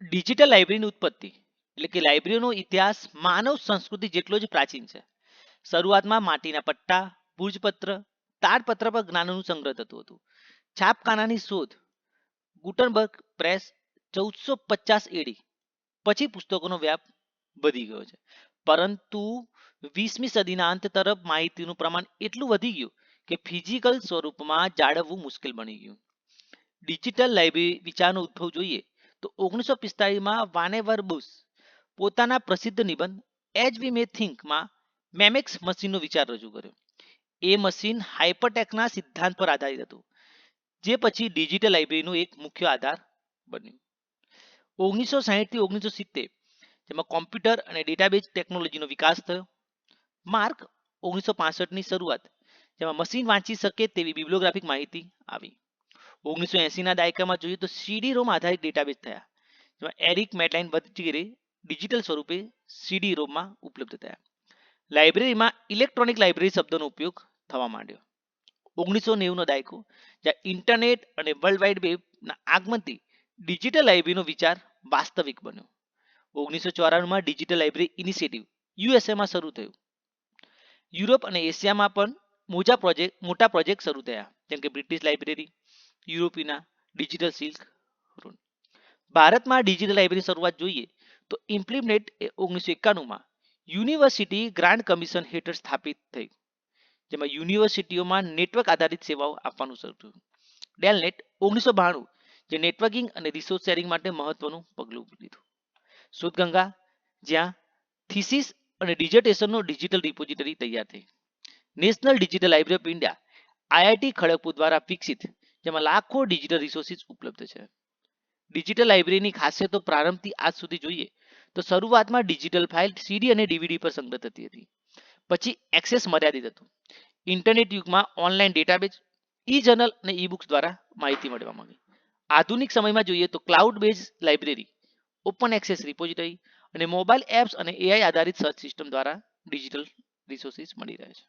Digital લાઇબ્રેરીની ઉત્પત્તિ, એટલે કે લાઇબ્રેરીનો ઇતિહાસ માનવ સંસ્કૃતિ જેટલો જ પ્રાચીન છે. શરૂઆતમાં માટીના પટ્ટા, ભૂજપત્ર, તાડપત્ર પર જ્ઞાનનું સંગ્રહ થતું હતું. છાપખાનાની શોધ, ગુટનબર્ગ પ્રેસ ચૌદસો પચાસ એડી પછી પુસ્તકોનો વ્યાપ વધી ગયો છે. પરંતુ વીસમી સદીના અંત તરફ માહિતીનું પ્રમાણ એટલું વધી ગયું કે ફિઝિકલ સ્વરૂપમાં જાળવવું મુશ્કેલ બની ગયું. ડિજિટલ લાઇબ્રેરી વિચારનો ઉદ્ભવ જોઈએ તો ઓગણીસો પિસ્તાળીસમાં વાનેવર બુશ, પોતાના પ્રસિદ્ધ નિબંધ એજ વી મે થિંકમાં મેમેક્સ મશીનનો વિચાર રજૂ કર્યો. એ મશીન હાઇપરટેકના સિદ્ધાંત પર આધારિત હતું, જે પછી ડિજિટલ લાઇબ્રેરીનો એક મુખ્ય આધાર બન્યું. ઓગણીસો સાહીઠથી ઓગણીસો સિત્તેર, જેમાં કોમ્પ્યુટર અને ડેટાબેઝ ટેકનોલોજીનો વિકાસ થયો. માર્ક ઓગણીસો ની શરૂઆત, જેમાં મશીન વાંચી શકે તેવી બિબ્લોગ્રાફિક માહિતી આવી. ઓગણીસો એસીના દાયકામાં જોઈએ તો સીડી રોમ આધારિત ડેટાબેઝ થયા. જેમાં એરિક મેટલાઇન વગેરે ડિજિટલ સ્વરૂપે સીડી રોમમાં ઉપલબ્ધ થયા. લાઇબ્રેરીમાં ઇલેક્ટ્રોનિક લાઇબ્રેરી શબ્દનો ઉપયોગ થવા માંડ્યો. ઓગણીસો નેવુંનો દાયકો, જ્યાં ઇન્ટરનેટ અને વર્લ્ડ વાઇડ વેબના આગમનથી ડિજિટલ લાઇબ્રેરીનો વિચાર વાસ્તવિક બન્યો. ઓગણીસો ચોરાણુંમાં ડિજિટલ લાઇબ્રેરી ઇનિશિયેટિવ યુએસએમાં શરૂ થયું. યુરોપ અને એશિયામાં પણ મોજા પ્રોજેક્ટ, મોટા પ્રોજેક્ટ શરૂ થયા. જેમ કે British library Europeana digital silk route ભારતમાં ડિજિટલ લાઇબ્રેરી શરૂઆત જોઈએ તો ઇમ્પ્લિમેન્ટ એ ઓગણીસો એકાણુંમાં યુનિવર્સિટી ગ્રાન્ટ કમિશન હેઠળ સ્થાપિત થઈ. જેમાં યુનિવર્સિટીઓમાં નેટવર્ક આધારિત સેવાઓ આપવાનું શરૂ થયું. ડેલનેટ ઓગણીસો બાણું જે નેટવર્કિંગ અને રિસોર્સ શેરિંગ માટે મહત્વનું પગલું લીધું. શોધગંગા, જ્યાં થીસીસ અને ડિઝર્ટેશનનો ડિજિટલ રિપોઝિટરી તૈયાર થઈ. National digital library of India, IIT Kharagpur દ્વારા વિકસિત જેમાં લાખો ડિજિટલ રિસોર્સિસ ઉપલબ્ધ છે. ડિજિટલ લાઇબ્રેરીની ખાસિયતો પ્રારંભથી આજ સુધી જોઈએ તો શરૂઆતમાં ડિજિટલ ફાઇલ સીડી અને ડીવીડી પર સંગ્રહ થતી હતી. પછી એક્સેસ મર્યાદિત હતું. ઇન્ટરનેટ યુગમાં ઓનલાઈન ડેટાબેઝ ઈ જર્નલ અને ઈ બુક્સ દ્વારા માહિતી મળવા માંગી. આધુનિક સમયમાં જોઈએ તો cloud base library open access repository અને મોબાઈલ એપ્સ અને એઆઈ આધારિત સર્ચ સિસ્ટમ દ્વારા ડિજિટલ રિસોર્સિસ મળી રહે છે.